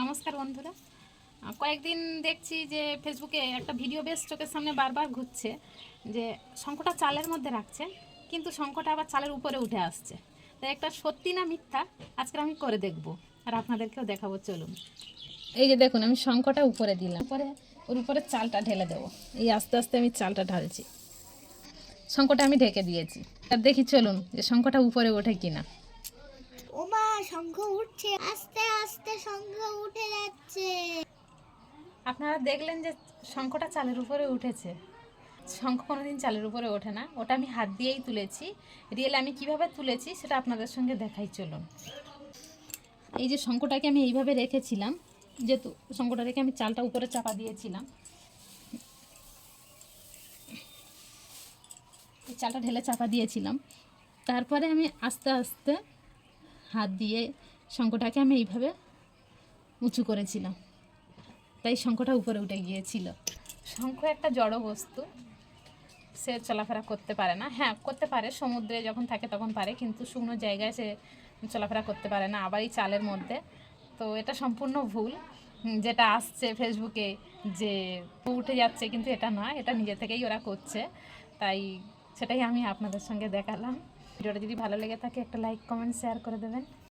নমস্কার বন্ধুরা। কয়েকদিন দেখছি যে ফেসবুকে একটা ভিডিও বেশ চোখের সামনে বারবার ঘুরছে যে শঙ্কটা চালের মধ্যে রাখছে, কিন্তু শঙ্কটা আবার চালের উপরে উঠে আসছে। তাই একটা সত্যি না মিথ্যা আজকে আমি করে দেখব আর আপনাদেরকেও দেখাবো, চলুন। এই যে দেখুন, আমি শঙ্কটা উপরে দিলাম। উপরে ওর উপরে চালটা ঢেলে দেবো। এই আস্তে আস্তে আমি চালটা ঢালছি। শঙ্কটা আমি ঢেকে দিয়েছি। আর দেখি, চলুন যে শঙ্কটা উপরে ওঠে কিনা। শঙ্খ উঠছে, আস্তে আস্তে শঙ্খ উঠে যাচ্ছে। আপনারা দেখলেন যে শঙ্খটা চালের উপরে উঠেছে। শঙ্খ কোনোদিন চালের উপরে ওঠে না। ওটা আমি হাত দিয়েই তুলেছি। রিয়েল আমি কীভাবে তুলেছি সেটা আপনাদের সঙ্গে দেখাই, চলুন। এই যে শঙ্খটাকে আমি এইভাবে রেখেছিলাম, যেহেতু শঙ্খটা রেখে আমি চালটা উপরে চাপা দিয়েছিলাম। চালটা ঢেলে চাপা দিয়েছিলাম। তারপরে আমি আস্তে আস্তে হাত দিয়ে শঙ্খটাকে আমি এইভাবে উঁচু করেছিলাম। তাই শঙ্খটা উপরে উঠে গিয়েছিল। শঙ্খ একটা জড় বস্তু। সে চলাফেরা করতে পারে না। হ্যাঁ করতে পারে। সমুদ্রে যখন থাকে তখন পারে, কিন্তু শুকনো জায়গায় সে চলাফেরা করতে পারে না। আবার এই চালের মধ্যে। তো এটা সম্পূর্ণ ভুল। যেটা আসছে ফেসবুকে যে উঠে যাচ্ছে, কিন্তু এটা নয়। এটা নিজে থেকেই ওরা করছে। তাই সেটাই আমি আপনাদের সঙ্গে দেখালাম। ভিডিওটা যদি ভালো লেগে থাকে একটা লাইক কমেন্ট শেয়ার করে দেবেন।